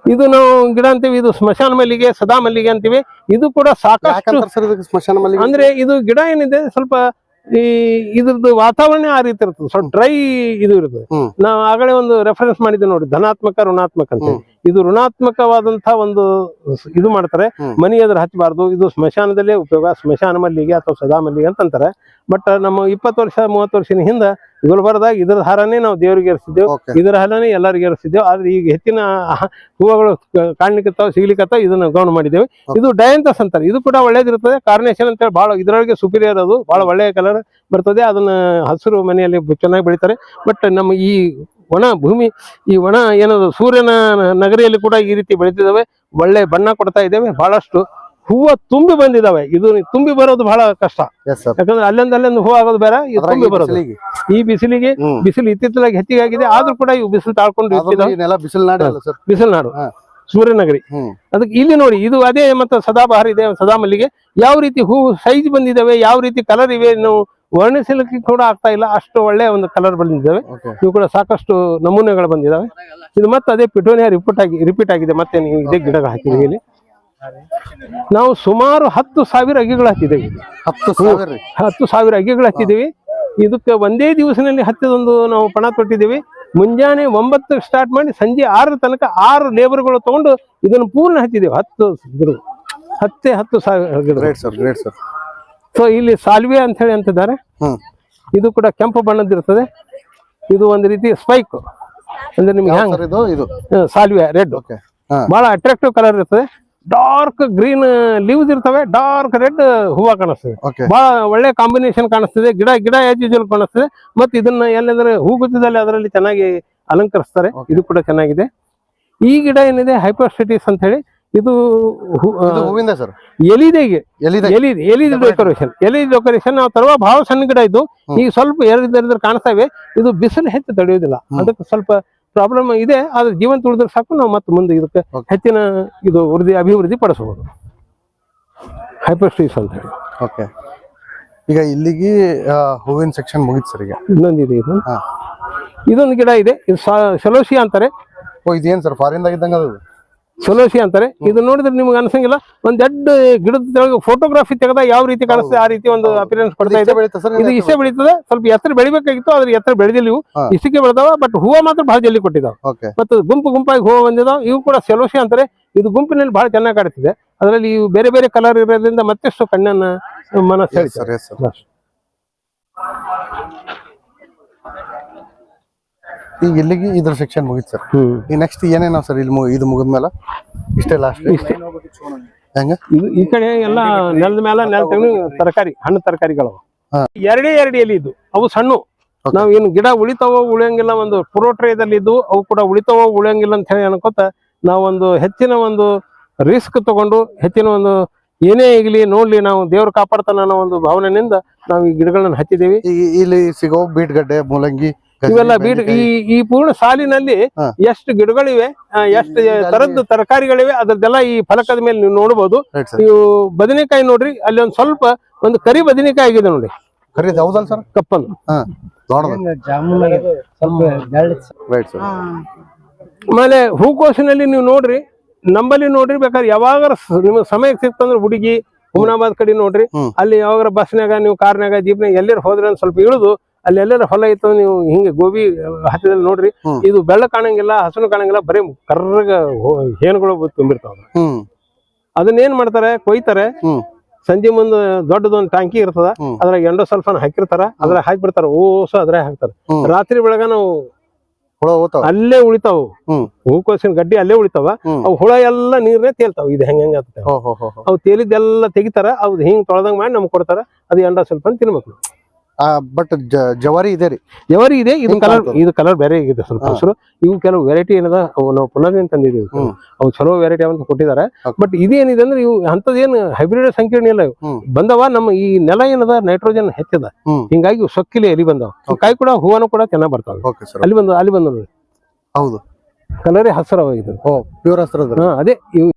ಇದು ನಾವು ಗಿಡ ಅಂತೀವಿ ಇದು ಸ್ಮಶಾನ ಮಲ್ಲಿಗೆ ಸದಾ ಮಲ್ಲಿಗೆ ಅಂತೀವಿ. ಇದು ಕೂಡ ಸಾಕಷ್ಟು ಸ್ಮಶಾನ ಮಲ್ಲಿಗೆ? ಅಂದ್ರೆ ಇದು ಗಿಡ ಏನಿದೆ ಸ್ವಲ್ಪ ಈ ಇದ್ರದ್ದು ವಾತಾವರಣ ಆ ರೀತಿ ಇರ್ತದೆ ಸ್ವಲ್ಪ ಡ್ರೈ ಇದು ಇರುತ್ತೆ. ನಾವು ಆಗಲೇ ಒಂದು ರೆಫರೆನ್ಸ್ ಮಾಡಿದ್ದೆ ನೋಡಿ ಧನಾತ್ಮಕ ಋಣಾತ್ಮಕ ಅಂತ. ಇದು ಋಣಾತ್ಮಕವಾದಂತಹ ಒಂದು ಇದು ಮಾಡ್ತಾರೆ. ಮನಿ ಎದುರು ಹಚ್ಚಬಾರ್ದು. ಇದು ಸ್ಮಶಾನದಲ್ಲೇ ಉಪಯೋಗ. ಸ್ಮಶಾನ ಮಲ್ಲಿಗೆ ಅಥವಾ ಸದಾ ಮಲ್ಲಿಗೆ ಅಂತ ಅಂತಾರೆ ಬಟ್ ನಮ್ಮ ಇಪ್ಪತ್ತು ವರ್ಷ ಮೂವತ್ತು ವರ್ಷದ ಹಿಂದೆ ಗುಲ್ಬರ್ದಾಗ ಇದ್ರ ಹಾರನೇ ನಾವು ದೇವರಿಗೆ ಏರಿಸಿದ್ದೇವೆ ಇದರ ಎಲ್ಲರಿಗೆ ಎಲ್ಲರಿಗೂ ಏರಿಸಿದ್ದೆವು ಆದ್ರೆ ಈಗ ಹೆಚ್ಚಿನ ಹೂವುಗಳು ಕಾಣ್ಲಿಕ್ಕತ್ತಾವ ಸಿಗ್ಲಿಕ್ಕತ್ತಾವ ಇದನ್ನ ಗೌಣ ಮಾಡಿದ್ದೇವೆ. ಇದು ಡಯಂತಸ್ ಅಂತಾರೆ. ಇದು ಕೂಡ ಒಳ್ಳೇದಿರ್ತದೆ ಕಾರ್ನೇಷನ್ ಅಂತೇಳಿ ಬಹಳ ಇದರೊಳಗೆ ಸುಪೀರಿಯರ್ ಅದು. ಬಹಳ ಒಳ್ಳೆಯ ಕಲರ್ ಬರ್ತದೆ. ಅದನ್ನ ಹಸಿರು ಮನೆಯಲ್ಲಿ ಚೆನ್ನಾಗಿ ಬೆಳಿತಾರೆ. ಬಟ್ ನಮ್ಮ ಈ ಒಣ ಭೂಮಿ ಈ ಒಣ ಏನದು ಸೂರ್ಯನ ನಗರಿಯಲ್ಲಿ ಕೂಡ ಈ ರೀತಿ ಬೆಳೀತಿದ್ದಾವೆ. ಒಳ್ಳೆ ಬಣ್ಣ ಕೊಡ್ತಾ ಇದ್ದೇವೆ. ಬಹಳಷ್ಟು ಹೂವು ತುಂಬಿ ಬಂದಿದಾವೆ ಇದು ತುಂಬಿ ಬರೋದು ಬಹಳ ಕಷ್ಟ. ಯಾಕಂದ್ರೆ ಅಲ್ಲಿಂದ ಅಲ್ಲಿಂದ ಹೂ ಆಗೋದು ಬೇರೆ ಇದು ತುಂಬಿ ಬರೋದು. ಈ ಬಿಸಿಲಿಗೆ ಬಿಸಿಲು ಇತ್ತಿತ್ತಲಾಗಿ ಹೆಚ್ಚಿಗೆ ಆಗಿದೆ ಆದ್ರೂ ಕೂಡ ಇವು ಬಿಸಿಲು ತಾಳ್ಕೊಂಡು ಬಿಸಿಲ್ನಾಡು ಬಿಸಿಲು ನಾಡಿ ಸೂರ್ಯನಗರಿ ಅದಕ್ಕೆ ಇಲ್ಲಿ ನೋಡಿ ಇದು ಅದೇ ಮತ್ತೆ ಸದಾಬಹಾರ ಇದೆ ಸದಾ ಮಲ್ಲಿಗೆ ಯಾವ ರೀತಿ ಹೂ ಸೈಜ್ ಬಂದಿದ್ದಾವೆ ಯಾವ ರೀತಿ ಕಲರ್ ಇವೆ ನಾವು ವರ್ಣಿಸಲಿಕ್ಕೆ ಕೂಡ ಆಗ್ತಾ ಇಲ್ಲ. ಅಷ್ಟು ಒಳ್ಳೆ ಒಂದು ಕಲರ್ ಬಂದಿದ್ದಾವೆ. ಇವು ಕೂಡ ಸಾಕಷ್ಟು ನಮೂನೆಗಳು ಬಂದಿದ್ದಾವೆ. ಇದು ಮತ್ತೆ ಅದೇ ಪಿಟೋನಿಯಾ ರಿಪೀಟ್ ಆಗಿ ರಿಪೀಟ್ ಆಗಿದೆ. ಮತ್ತೆ ನೀವು ಇದೇ ಗಿಡ ಹಾಕಿದ್ದೀವಿ ಇಲ್ಲಿ ನಾವು ಸುಮಾರು ಹತ್ತು ಸಾವಿರ ಅಗಿಗಳು ಹಾಕಿದ್ದೇವೆ. ಇಲ್ಲಿ. ಹತ್ತು ಸಾವಿರ ರೀ. ಹತ್ತು ಸಾವಿರ ಅಗಿಗಳು ಹಚ್ಚಿದ್ದೀವಿ ಇದಕ್ಕೆ ಒಂದೇ ದಿವಸದಲ್ಲಿ ಹತ್ತಿದೊಂದು ನಾವು ಪಣ ತೊಟ್ಟಿದ್ದೀವಿ. ಮುಂಜಾನೆ ಒಂಬತ್ತು ಸ್ಟಾರ್ಟ್ ಮಾಡಿ ಸಂಜೆ ಆರರ ತನಕ ಆರು ಲೇಬರ್ಗಳು ತಗೊಂಡು ಇದನ್ನು ಪೂರ್ಣ ಹಚ್ಚಿದ್ದೇವೆ ಹತ್ತು ಗಿಡ ಹತ್ತೇ ಹತ್ತು ಸಾವಿರ ಗಿಡ ಸರ್ ಗ್ರೇಟ್ ಸರ್ ಸೊ ಇಲ್ಲಿ ಸಾಲ್ವೆ ಅಂತ ಹೇಳಿ ಅಂತಿದ್ದಾರೆ ಇದು ಕೂಡ ಕೆಂಪು ಬಣ್ಣದಿರ್ತದೆ ಇದು ಒಂದು ರೀತಿ ಸ್ಪೈಕ್. ಅಂದ್ರೆ ನಿಮ್ಗೆ ಹ್ಯಾಂಗ್? ಇದು? ಇದು. Salvia red. ಬಹಳ ಅಟ್ರಾಕ್ಟಿವ್ ಕಲರ್ ಇರ್ತದೆ. ಡಾರ್ಕ್ ಗ್ರೀನ್ ಲೀವ್ಸ್ ಇರ್ತವೆ. ಡಾರ್ಕ್ ರೆಡ್ ಹೂವ ಕಾಣಿಸ್ತದೆ. ಬಹಳ ಒಳ್ಳೆ ಕಾಂಬಿನೇಷನ್ ಕಾಣಿಸ್ತದೆ. ಗಿಡ ಗಿಡ ಆಸ್ ಕಾಣಿಸ್ತದೆ. ಮತ್ತೆ ಇದನ್ನ ಎಲ್ಲಂದ್ರೆ ಹೂ ಗುತ್ತದಲ್ಲಿ ಅದರಲ್ಲಿ ಚೆನ್ನಾಗಿ ಅಲಂಕರಿಸ್ತಾರೆ. ಇದು ಕೂಡ ಚೆನ್ನಾಗಿದೆ. ಈ ಗಿಡ ಏನಿದೆ? ಹೈಪೋಸ್ಟಿಟಿಸ್ ಅಂತ ಹೇಳಿ. ಇದು ಹೂವಿಂದ ಸರ್? ಎಲಿದೆಗೆ. ಎಲಿ ಎಲಿದ ಡೆಕೋರೇಷನ್ ಎಲಿ ಡೆಕೋರೇಷನ್ ನಾವು ತರುವ ಬಹಳ ಸಣ್ಣ ಗಿಡ ಇದು. ಈಗ ಸ್ವಲ್ಪ ಎರಡಿದ್ರ ಕಾಣಿಸ್ತವೆ. ಇದು ಬಿಸಿಲು ಹೆಚ್ಚು ತಡೆಯೋದಿಲ್ಲ ಅದಕ್ಕೆ ಸ್ವಲ್ಪ ಪ್ರಾಬ್ಲಮ್ ಇದೆ. ಆದ್ರೆ ಜೀವನ ತುಳಿದ್ರೆ ಸಾಕು. ನಾವು ಮತ್ತೆ ಮುಂದೆ ಇದಕ್ಕೆ ಹೆಚ್ಚಿನ ಇದು ವೃದ್ಧಿ ಅಭಿವೃದ್ಧಿ ಪಡಿಸಬಹುದು ಹೈಪರ್ಸ್ಟೀಸ್ ಅಂತ ಹೇಳಿ. ಓಕೆ ಈಗ ಇಲ್ಲಿಗೆ ಹೂವಿನ ಸೆಕ್ಷನ್ ಮುಗಿತು ಸರ್ ಈಗ. ಇನ್ನೊಂದಿದೆ ಇದು ಇದೊಂದು ಗಿಡ ಇದೆ. ಇದು ಸೆಲೋಸಿಯಾ ಅಂತಾರೆ. ಓ ಇದೇನು ಸರ್? ಫಾರಿನ್ ಇದ್ದಂಗ ಅದು? ಸೊಲೋಸಿ ಅಂತಾರೆ. ಇದು ನೋಡಿದ್ರೆ ನಿಮ್ಗೆ ಅನ್ಸಂಗಿಲ್ಲ. ಒಂದ್ ದೊಡ್ಡ ಗಿಡದ ಫೋಟೋಗ್ರಾಫಿ ತೆಗೆದ ಯಾವ ರೀತಿ ಕಾಣಿಸ್ತದೆ ಆ ರೀತಿ ಒಂದು ಅಪಿರೆನ್ಸ್ ಕೊಡ್ತಾ ಇದೆ. ಇದು ಇಸೆ ಬೆಳೀತದೆ. ಸ್ವಲ್ಪ ಎತ್ತರ ಬೆಳಿಬೇಕಾಗಿತ್ತು ಆದ್ರೆ ಎತ್ತರ ಬೆಳೆದಿಲ್ಲ ಇವು. ಹಾ. ಇಷ್ಟಕ್ಕೆ ಬೆಳೆದಾವ ಬಟ್ ಹೂವ ಮಾತ್ರ ಬಹಳ ಜಲ್ದಿ ಕೊಟ್ಟಿದಾವ. ಮತ್ತು ಗುಂಪು ಗುಂಪಾಗಿ ಹೂವು ಬಂದಿದಾವ. ಇವು ಕೂಡ ಸೆಲೋಸಿ ಅಂತಾರೆ. ಇದು ಗುಂಪಿನಲ್ಲಿ ಬಹಳ ಚೆನ್ನಾಗಿ ಕಾಡ್ತಿದೆ ಅದರಲ್ಲಿ ಇವು ಬೇರೆ ಬೇರೆ ಕಲರ್ ಇರೋದ್ರಿಂದ ಮತ್ತಷ್ಟು ಕಣ್ಣನ್ನ ಮನಸ್ಸು ಸರ್ ಸೆಳೀತದೆ. ಎಸ್ ಸರ್ ಈಗ ಇಲ್ಲಿಗೆ ಇದ್ರ ಸೆಕ್ಷನ್ ಮುಗೀತು ಸರ್. ಈ ಈಗ ನೆಕ್ಸ್ಟ್ ಏನೇನೋ ಸರ್ ಇಲ್ಲಿ ಮು- ಇದು ಮುಗಿದ್ಮೇಲೆ ಇಷ್ಟೇ ಲಾಸ್ಟ್ ಹೆಂಗ? ಇದು ಈ ಕಡೆ ಎಲ್ಲ ನೆಲದ ಮೇಲೆ ನೆಲ ತೆಗೆದು ತರಕಾರಿ ಹಣ್ಣು ತರಕಾರಿಗಳು. ಹಾ. ಎರಡೇ ಎರಡು ಎಲೆ ಇದು ಅವು ಸಣ್ಣ. Okay. ನಾವು ಏನು ಗಿಡ ಉಳಿತಾವ ಉಳಿಯಂಗಿಲ್ಲ ಒಂದು ಪುರೋಟ್ರೇದಲ್ಲಿ ಇದ್ದು ಅವು ಕೂಡ ಉಳಿತಾವ ಉಳಿಯಂಗಿಲ್ಲ ಅಂತ ಹೇಳಿ ಅನ್ಕೋತ ನಾವೊಂದು ಹೆಚ್ಚಿನ ಒಂದು ರಿಸ್ಕ್ ತಗೊಂಡು ಹೆಚ್ಚಿನ ಒಂದು ಏನೇ ಆಗಲಿ ನೋಡ್ಲಿ ನಾವು ದೇವ್ರ ಕಾಪಾಡ್ತಾನ ಅನ್ನೋ ಒಂದು ಭಾವನೆಯಿಂದ ನಾವು ಈ ಗಿಡಗಳನ್ನ ಹಚ್ಚಿದ್ದೀವಿ ಈಗ ಇಲ್ಲಿ ಸಿಗೋ ಬೀಟ್ಗಡ್ಡೆ ಮೂಲಂಗಿ ಇವೆಲ್ಲ ಬೀಡ್ ಈ ಈ ಪೂರ್ಣ ಸಾಲಿನಲ್ಲಿ. ಎಷ್ಟು ಗಿಡಗಳಿವೆ ಆ, ಎಷ್ಟು ತರದ್ದು ತರಕಾರಿಗಳಿವೆ ಅದರದ್ದೆಲ್ಲ ಈ ಫಲಕದ ಮೇಲೆ ನೀವು ನೋಡಬಹುದು ನೀವು ಬದನೆಕಾಯಿ ನೋಡ್ರಿ ಅಲ್ಲಿ ಒಂದ್ ಸ್ವಲ್ಪ ಒಂದು ಕರಿ ಬದನೆಕಾಯಿ ಆಗಿದೆ ನೋಡಿ. ಕರಿ ಹೌದಲ್ಲ ಸರ್ ಕಪ್ಪನ್ ಹಾ ದೊಡ್ಡದು. ಜಾಮೂನ್ ಸ್ವಲ್ಪ ರೈಟ್ ಸರ್ ಆಮೇಲೆ ಹೂಕೋಸಿನಲ್ಲಿ ನೀವು ನೋಡ್ರಿ ನಂಬಲ್ಲಿ ನೋಡ್ರಿ ಬೇಕಾದ್ರೆ ಯಾವಾಗ ನಿಮ್ಗೆ ಸಮಯ ಸಿಕ್ತಂದ್ರೆ ಹುಡುಗಿ ಹುಮನಾಬಾದ್ ಕಡೆ ನೋಡ್ರಿ ಅಲ್ಲಿ ಯಾವಾಗ ಬಸ್ನಾಗ ನೀವು ಕಾರ್ನಾಗ ಜೀಪ್ನಾಗ ಎಲ್ಲರೂ ಹೋದ್ರೆ ಒಂದ್ ಸ್ವಲ್ಪ ಇಳಿದು ಅಲ್ಲಿ ಎಲ್ಲರ ಹೊಲ ಇತ್ತು ನೀವು ಹಿಂಗೆ ಗೋಬಿ ಹತ್ತಿದಲ್ಲಿ ನೋಡ್ರಿ ಇದು ಬೆಳ್ಳ ಕಾಣಂಗಿಲ್ಲ ಹಸನು ಕಾಣಂಗಿಲ್ಲ ಬರೀ ಕರ್ರಗ ಹೇನುಗಳು ತುಂಬಿರ್ತಾವ ಅದನ್ನೇನ್ ಅದನ್ನ ಏನ್ ಮಾಡ್ತಾರೆ ಕೊಯ್ತಾರೆ. ಸಂಜೆ ಮುಂದೆ ದೊಡ್ಡದೊಂದು ಟ್ಯಾಂಕಿ ಇರ್ತದ. ಅದ್ರಾಗ ಎಂಡೋ ಸಲ್ಫಾನ್ ಹಾಕಿರ್ತಾರ ಅದ್ರಾಗ ಹಾಕ್ಬಿಡ್ತಾರ ಓಸ ಅದ್ರಾಗ ಹಾಕ್ತಾರ. ರಾತ್ರಿ ಬೆಳಗ ನಾವು ಅಲ್ಲೇ ಉಳಿತಾವು. ಹೂಕೋಸಿನ ಗಡ್ಡಿ ಅಲ್ಲೇ ಉಳಿತಾವ. ಅವು ಹುಳ ಎಲ್ಲ ನೀರ್ನೇ ತೇಲ್ತಾವ ಇದು ಹೆಂಗ ಹೆಂಗ. ಅವು ತೇಲಿದ್ದೆಲ್ಲ ತೆಗಿತಾರ ಅವ್ ಹಿಂಗ್ ತೊಳೆದಂಗ್ ಮಾಡಿ ನಮ್ಗೆ ಕೊಡ್ತಾರ ಅದು ಎಂಡ ಸ್ವಲ್ಪ ತಿನ್ಬೇಕು ಬಟ್ ಜವಾರಿ ಇದೆ ರೀ. ಜವಾರಿ ಇದೆ ಇದು ಕಲರ್? ಇದು ಕಲರ್ ಬೇರೆ ಆಗಿದೆ ಸ್ವಲ್ಪ ಹಸಿರು. ಇವು ಕೆಲವು ವೆರೈಟಿ ಏನದ ನಾವು ಪುನರ್ನಿಂದ ತಂದಿದ್ದೀವಿ. ಅವು ಚಲೋ ವೆರೈಟಿ ಅಂತ ಕೊಟ್ಟಿದ್ದಾರೆ. ಬಟ್ ಇದೇನಿದೆ ಅಂದ್ರೆ ಇವು ಅಂತದೇನು ಹೈಬ್ರಿಡ್ ಸಂಕೀರ್ಣ ಇಲ್ಲ ಇವು. ಬಂದವ ನಮ್ಮ ಈ ನೆಲ ಏನದ ನೈಟ್ರೋಜನ್ ಹೆಚ್ಚದ. ಹಿಂಗಾಗಿ ಸೊಕ್ಕಿಲೆ ಬಂದವ. ಬಂದಾವ. ಕಾಯಿ ಕೂಡ ಹೂವನು ಕೂಡ ಚೆನ್ನಾಗಿ ಬರ್ತಾವೆ ಅಲ್ಲಿ ಬಂದ ಅಲ್ಲಿ ಬಂದ ಹೌದು. ಕಲರೇ ಹಸಿರವ ಇದು ಪ್ಯೂರ್ ಹಸಿರ ಅದೇ ಇವು